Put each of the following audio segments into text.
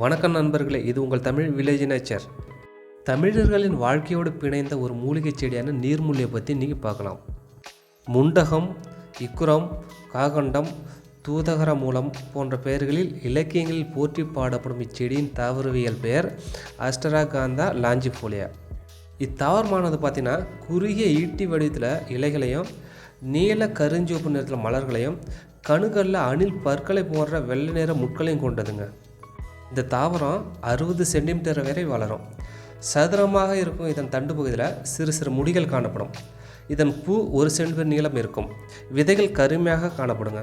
வணக்கம் நண்பர்களே இது உங்கள் தமிழ் வில்லேஜ் நேச்சர். தமிழர்களின் வாழ்க்கையோடு பிணைந்த ஒரு மூலிகை செடியான நீர்மூலியை பற்றி நீங்கள் பார்க்கலாம். முண்டகம் இக்குரம் காகண்டம் தூதகர மூலம் போன்ற பெயர்களில் இலக்கியங்களில் போற்றி பாடப்படும் இச்செடியின் தாவரவியல் பெயர் அஸ்டராகாந்தா லாஞ்சிஃபோலியா. இத்தாவரமானது பார்த்தீங்கன்னா குறுகிய ஈட்டி வடிவத்தில் இலைகளையும் நீல கருஞ்சிவப்பு நிறத்தில் மலர்களையும் கணுகளில் அணில் பற்களை போன்ற வெள்ளை நிற முட்களையும் கொண்டதுங்க. இந்த தாவரம் அறுபது சென்டிமீட்டர் வரை வளரும். சதுரமாக இருக்கும் இதன் தண்டு பகுதியில் சிறு சிறு முடிகள் காணப்படும். இதன் பூ ஒரு சென்டிமீட்டர் நீளம் இருக்கும். விதைகள் கருமையாக காணப்படுங்க.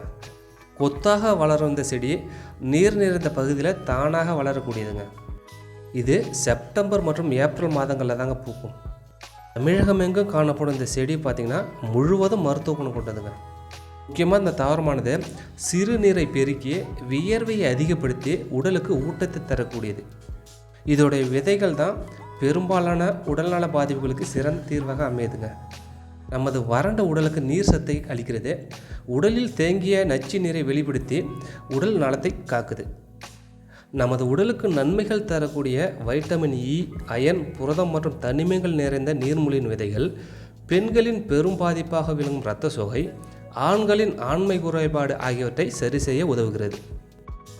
கொத்தாக வளரும் இந்த செடி நீர் நிறைந்த பகுதியில் தானாக வளரக்கூடியதுங்க. இது செப்டம்பர் மற்றும் ஏப்ரல் மாதங்களில் தாங்க பூக்கும். தமிழகம் எங்கும் காணப்படும் இந்த செடி பார்த்திங்கன்னா முழுவதும் மருத்துவ குணம் கொண்டதுங்க. முக்கியமாக இந்த தாவரமானது சிறுநீரை பெருக்கி வியர்வையை அதிகப்படுத்தி உடலுக்கு ஊட்டத்தை தரக்கூடியது. இதோடைய விதைகள் தான் பெரும்பாலான உடல்நல பாதிப்புகளுக்கு சிறந்த தீர்வாக அமையுதுங்க. நமது வறண்ட உடலுக்கு நீர் சத்தை அளிக்கிறது. உடலில் தேங்கிய நச்சு நீரை வெளிப்படுத்தி உடல் நலத்தை காக்குது. நமது உடலுக்கு நன்மைகள் தரக்கூடிய வைட்டமின் இ அயன் புரதம் மற்றும் தனிமைகள் நிறைந்த நீர்மூலின் விதைகள் பெண்களின் பெரும் பாதிப்பாக விளங்கும் இரத்த சோகை ஆண்களின் ஆண்மை குறைபாடு ஆகியவற்றை சரி செய்ய உதவுகிறது.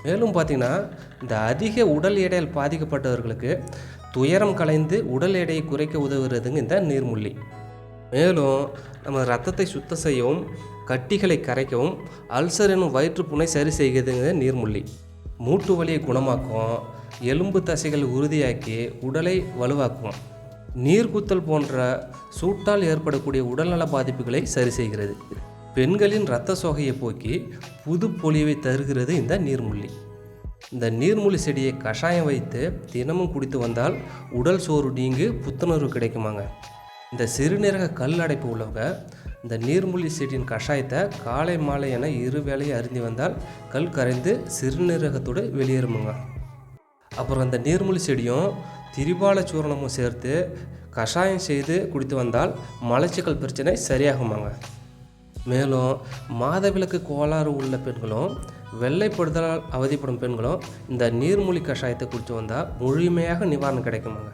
மேலும் பார்த்திங்கன்னா இந்த அதிக உடல் எடையால் பாதிக்கப்பட்டவர்களுக்கு துயரம் கலைந்து உடல் எடையை குறைக்க உதவுகிறதுங்க இந்த நீர்முள்ளி. மேலும் நம்ம ரத்தத்தை சுத்தம் செய்யவும் கட்டிகளை கரைக்கவும் அல்சர் எனும் வயிற்றுப்புண்ணை சரி செய்கிறதுங்க நீர்முள்ளி. மூட்டு வலியை குணமாக்கும் எலும்பு தசைகள் உறுதியாக்கி உடலை வலுவாக்கும் நீர்க்குத்தல் போன்ற சூட்டால் ஏற்படக்கூடிய உடல்நல பாதிப்புகளை சரி செய்கிறது. பெண்களின் இரத்த சோகையை போக்கி புது பொலிவை தருகிறது இந்த நீர்முள்ளி. இந்த நீர்மூலி செடியை கஷாயம் வைத்து தினமும் குடித்து வந்தால் உடல் சோறு நீங்கு புத்துணர்வு கிடைக்குமாங்க. இந்த சிறுநீரக கல் அடைப்பு உள்ளவங்க இந்த நீர்மூலி செடியின் கஷாயத்தை காலை மாலை என இரு வேளையை அருந்தி வந்தால் கல் கரைந்து சிறுநீரகத்தோடு வெளியேறுமுங்க. அப்புறம் அந்த நீர்மூலி செடியும் திரிபால சூரணமும் சேர்த்து கஷாயம் செய்து குடித்து வந்தால் மலச்சிக்கல் பிரச்சனை சரியாகுமாங்க. மேலும் மாதவிலக்கு கோளாறு உள்ள பெண்களும் வெள்ளைப்படுதலால் அவதிப்படும் பெண்களும் இந்த நீர்மூலி கஷாயத்தை குடித்து வந்தால் முழுமையாக நிவாரணம் கிடைக்குமாங்க.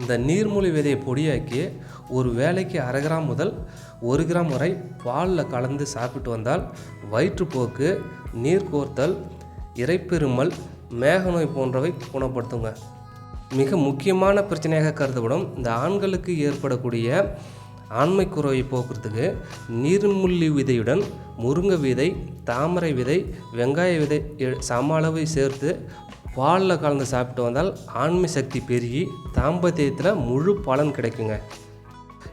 இந்த நீர்மூலி விதையை பொடியாக்கி ஒரு வேலைக்கு அரை கிராம் முதல் ஒரு கிராம் வரை பாலில் கலந்து சாப்பிட்டு வந்தால் வயிற்றுப்போக்கு நீர் கோர்த்தல் இறைப்பெருமல் மேகநோய் போன்றவை குணப்படுத்துங்க. மிக முக்கியமான பிரச்சனையாக கருதப்படும் இந்த ஆண்களுக்கு ஏற்படக்கூடிய ஆண்மை குறைவை போக்குறதுக்கு நீர்முள்ளி விதையுடன் முருங்கை விதை தாமரை விதை வெங்காய விதை சம அளவு சேர்த்து பாலில் கலந்து சாப்பிட்டு வந்தால் ஆண்மை சக்தி பெருகி தாம்பத்தியத்தில் முழு பலன் கிடைக்குங்க.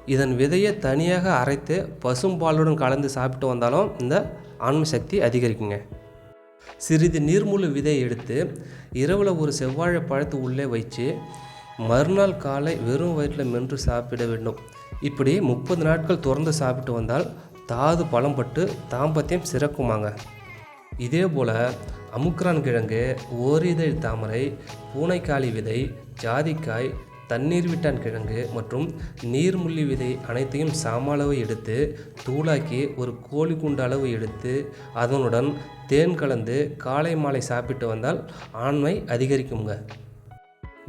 இதன் விதையை தனியாக அரைத்து பசும்பாலுடன் கலந்து சாப்பிட்டு வந்தாலும் இந்த ஆண்மை சக்தி அதிகரிக்குங்க. சிறிது நீர்முழு விதையை எடுத்து இரவில் ஒரு செவ்வாழை பழத்து உள்ளே வச்சு மறுநாள் காலை வெறும் வயிற்றில் மென்று சாப்பிட வேண்டும். இப்படி முப்பது நாட்கள் தொடர்ந்து சாப்பிட்டு வந்தால் தாது பலம் பட்டு தாம்பத்தியம் சிறக்குமாங்க. இதே போல் அமுக்ரான் கிழங்கு ஓரிதழ் தாமரை பூனைக்காளி விதை ஜாதிக்காய் தண்ணீர் விட்டான் கிழங்கு மற்றும் நீர்முள்ளி விதை அனைத்தையும் சம அளவு எடுத்து தூளாக்கி ஒரு கோழி குண்டு அளவு எடுத்து அதனுடன் தேன் கலந்து காலை மாலை சாப்பிட்டு வந்தால் ஆண்மை அதிகரிக்குங்க.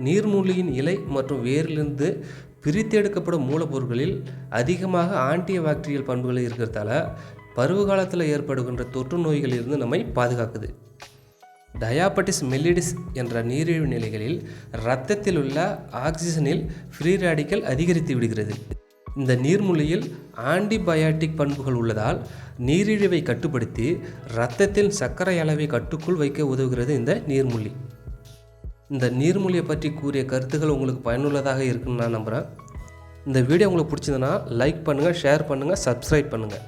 நீர்மூலியின் இலை மற்றும் வேரிலிருந்து பிரித்தெடுக்கப்படும் மூலப்பொருட்களில் அதிகமாக ஆன்டி பாக்டீரியல் பண்புகள் இருக்கிறதால பருவ காலத்தில் ஏற்படுகின்ற தொற்று நோய்களிலிருந்து நம்மை பாதுகாக்குது. டயாபட்டிஸ் மெல்லிடிஸ் என்ற நீரிழிவு நிலைகளில் இரத்தத்தில் உள்ள ஆக்சிஜனில் ஃப்ரீ ரேடிக்கல் அதிகரித்து விடுகிறது. இந்த நீர்மூலியில் ஆன்டிபயாட்டிக் பண்புகள் உள்ளதால் நீரிழிவை கட்டுப்படுத்தி இரத்தத்தில் சர்க்கரை அளவை கட்டுக்குள் வைக்க உதவுகிறது இந்த நீர்மூலி இந்த நீர்மூலியை பற்றி கூறிய கருத்துக்கள் உங்களுக்கு பயனுள்ளதாக இருக்குன்னு நான் நம்புகிறேன் இந்த வீடியோ உங்களுக்கு பிடிச்சதுன்னா லைக் பண்ணுங்கள் ஷேர் பண்ணுங்கள் சப்ஸ்கிரைப் பண்ணுங்கள்